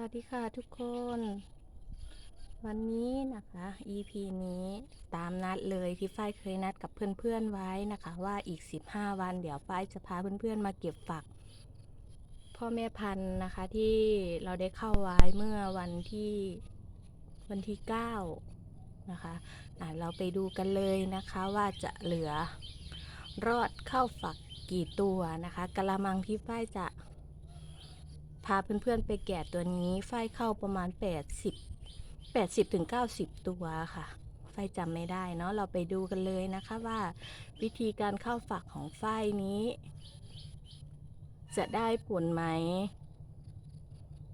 วัสดีค่ะทุกคน วันนี้นะคะ EP นี้ตามนัดเลยที่ฝ้ายเคยนัดกับเพื่อนๆไว้นะคะ ว่าอีก 15 วันเดี๋ยวฝ้ายจะพาเพื่อนๆมาเก็บฝัก พ่อแม่พันธุ์นะคะที่เราได้เข้าไว้เมื่อวันที่วันที่ 9 นะคะะเราไปดูกันเลยนะคะว่าจะเหลือรอดเข้าฝักกี่ตัวนะคะกะละมังที่ฝ้ายจะ พาเพื่อนๆไปแกะตัวนี้ไฟเข้าประมาณ 80 80ถึง90 ตัวค่ะ ไฟจำไม่ได้เนาะเราไปดูกันเลยนะคะว่า วิธีการเข้าฝักของไฟนี้ จะได้ผลไหม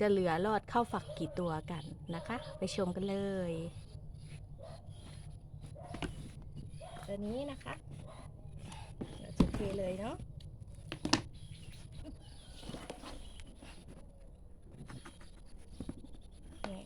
จะเหลือรอดเข้าฝักกี่ตัวกันนะคะ ไปชมกันเลย ตัวนี้นะคะ เราจะเทเลยเนาะ นี่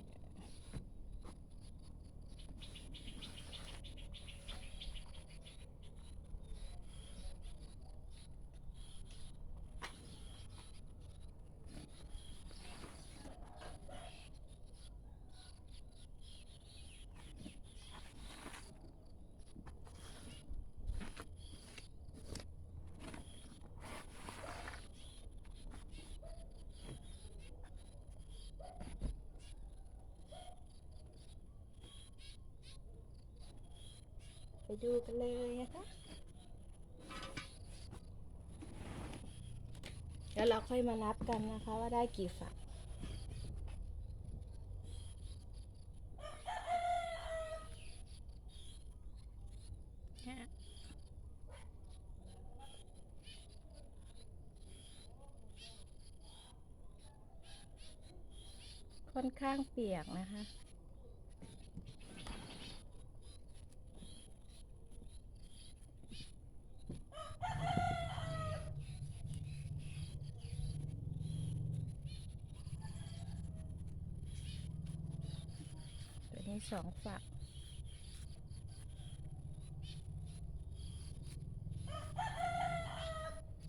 ไปดูกันเลยนะคะ แล้วเราค่อยมานับกันนะคะว่าได้กี่ฝักค่อนข้างเปียกนะคะ องฝัก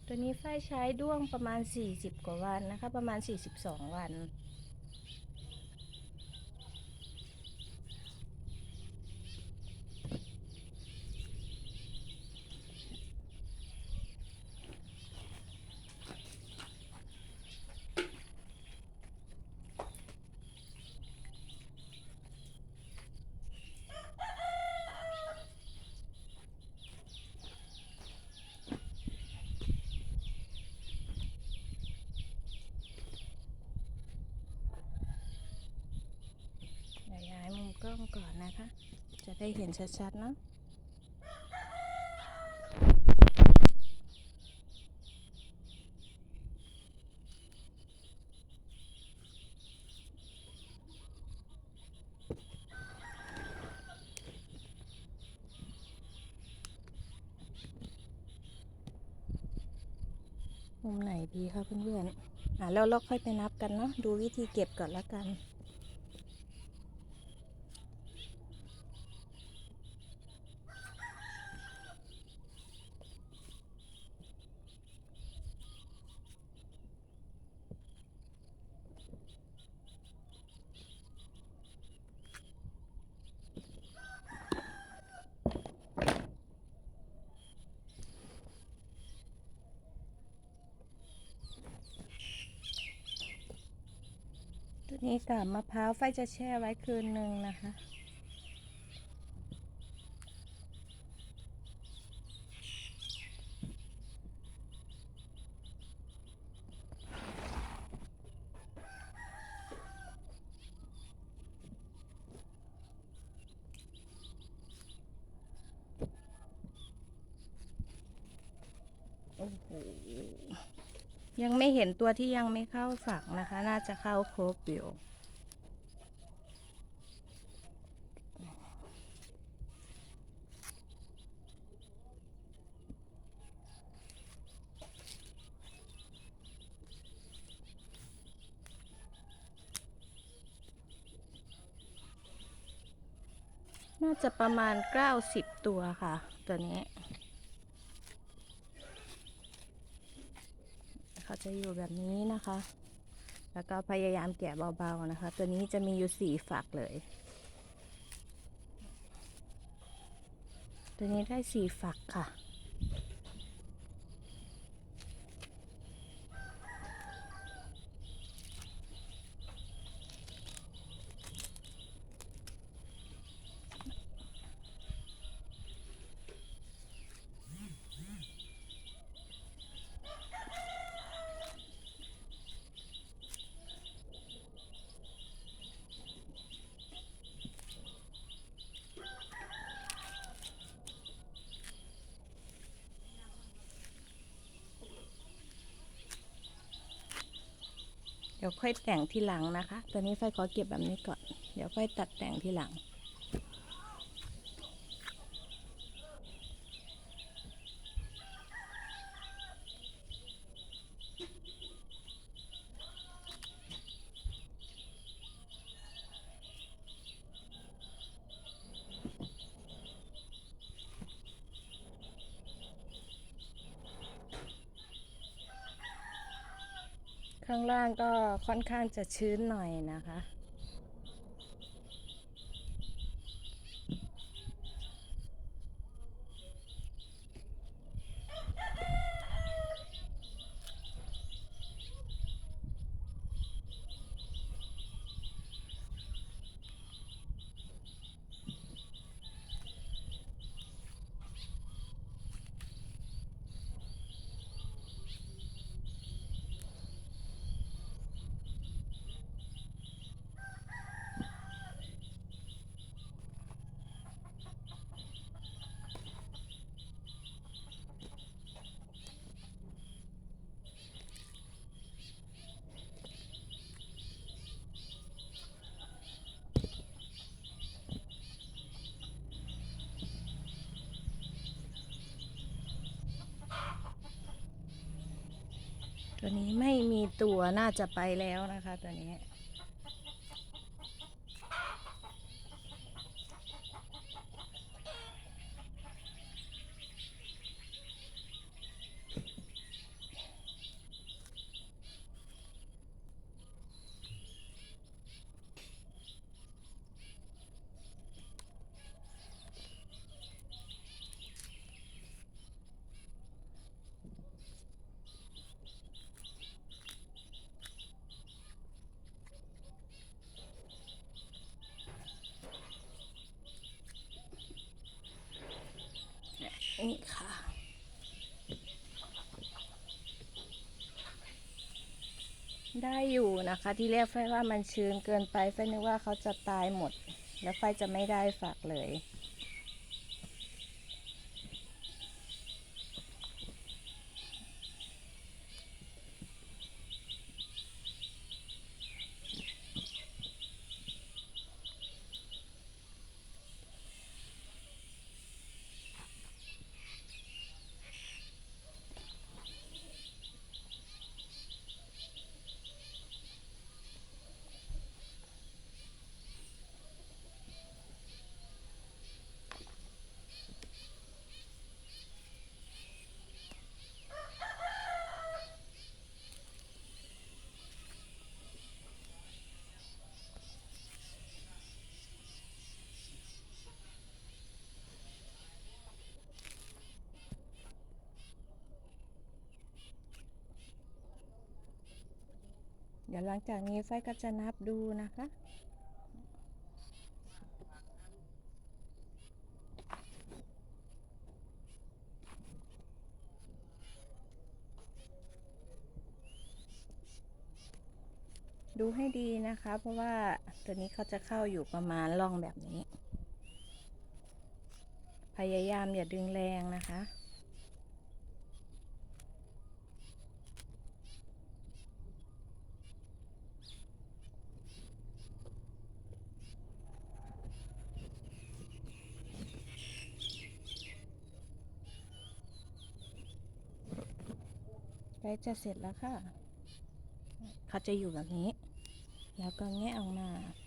ตัวนี้ฝ้ายใช้ด้วงประมาณ 40 กว่าวันนะคะ ประมาณ 42 วัน เดี๋ยวย้ายมุม ก่อนนะคะ จะได้เห็นชัดๆเนาะมุมไหนดีคะเพื่อนๆอะแล้วเราค่อยไปนับกันเนาะดูวิธีเก็บก่อนละกัน ตัว นี้กับมะพร้าวไฟจะแช่ไว้คืนหนึ่งนะคะ โอ้โห ยังไม่เห็นตัวที่ยังไม่เข้าฝักนะคะ น่าจะเข้าครบอยู่น่าจะประมาณ 90 ตัวค่ะ ตัวนี้ เขา จะอยู่แบบนี้นะคะแแล้วก็พยายามแกะเบาๆนะคะ ตัวนี้จะมีอยู่สี่ฝักเลย ตัวนี้ได้สี่ฝักค่ะ เดี๋ยวค่อยแต่งทีหลังนะคะ ตอนนี้ไฟขอเก็บแบบนี้ก่อน เดี๋ยวค่อยตัดแต่งทีหลัง ข้างล่างก็ค่อนข้างจะชื้นหน่อยนะคะ ตัวนี้ไม่มีตัวน่าจะไปแล้วนะคะตัวนี้ค่ะ ได้อยู่นะคะ ที่แรกไฟว่ามันชื้นเกินไปไฟนึกว่าเขาจะตายหมด แล้วไฟจะไม่ได้ฝักเลย ดี๋ยวหลังจากนี้ไฟก็จะนับดูนะคะดูให้ดีนะคะ เพราะว่าตัวนี้เขาจะเข้าอยู่ประมาณร่องแบบนี้ พยายามอย่าดึงแรงนะคะ ใก ล้จะเสร็จแล้วค่ะ เขาจะอยู่แบบนี้ แล้วก็แงะออกมา ต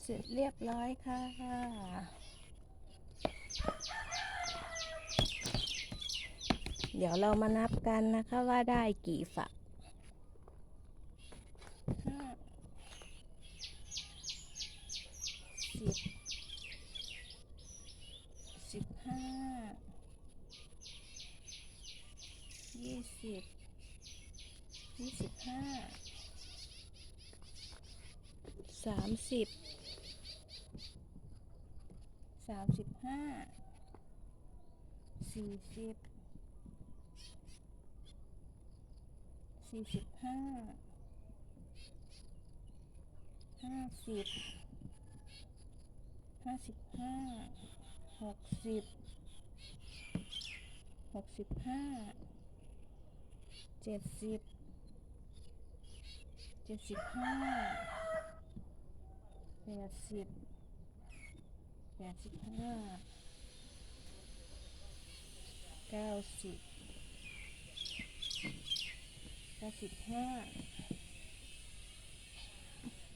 เส ร็จเรียบร้อยค่ะ เดี๋ยวเรามานับกันนะคะว่าได้กี่ฝักห้าสิบสิบห้ายี่สิบยี่สิบห้าสามสิบามสิบห้าสี่สิบสี่สิบห้าห้าสิบห้าสิบห้าหกสิบหกสิบห้าเจ็ดสิบเจ็ดสิบห้าแปดสิบ แปดสิบห้าเก้าสิบเก้าสิบห้า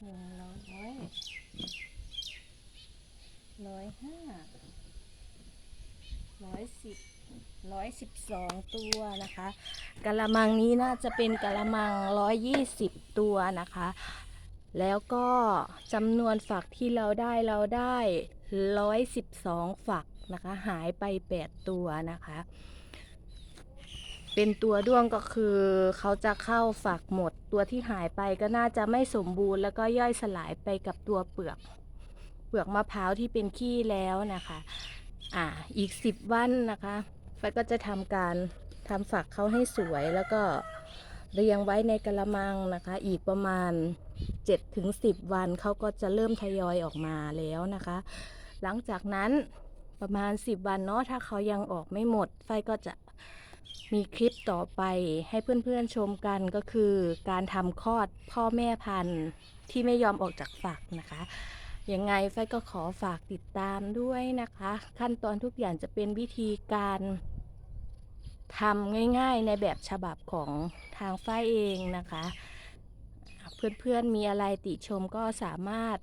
หนึ่งร้อยร้อยห้าร้อยสิบร้อยสิบสองตัวนะคะกะละมังนี้น่าจะเป็นกะละมังร้อยยี่สิบตัวนะคะ แล้วก็จำนวนฝักที่เราได้เราได้ ร้อยสิบสองฝักนะคะ หายไปแปดตัวนะคะ เป็นตัวด้วงก็คือเขาจะเข้าฝักหมด ตัวที่หายไปก็น่าจะไม่สมบูรณ์ แล้วก็ย่อยสลายไปกับตัวเปลือก เปลือกมะพร้าวที่เป็นขี้แล้วนะคะ อ่า อีกสิบวันนะคะไฟก็จะทำการทำฝักเขาให้สวยแล้วก็เรียงไว้ในกระมังนะคะ อีกประมาณ7ถึง10 วันเขาก็จะเริ่มทยอยออกมาแล้วนะคะ หลังจากนั้นประมาณ 10 วันเนาะถ้าเขายังออกไม่หมด ไฟก็จะมีคลิปต่อไปให้เพื่อนๆชมกันก็คือ การทำคลอดพ่อแม่พันธุ์ที่ไม่ยอมออกจากฝักนะคะยังไงไฟก็ขอฝากติดตามด้วยนะคะ ขั้นตอนทุกอย่างจะเป็นวิธีการทำง่ายๆในแบบฉบับของทางฝ้ายเองนะคะ เพื่อนๆมีอะไรติชมก็สามารถ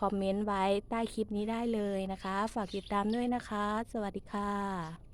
คอมเมนต์ไว้ใต้คลิปนี้ได้เลยนะคะ ฝากติดตามด้วยนะคะ สวัสดีค่ะ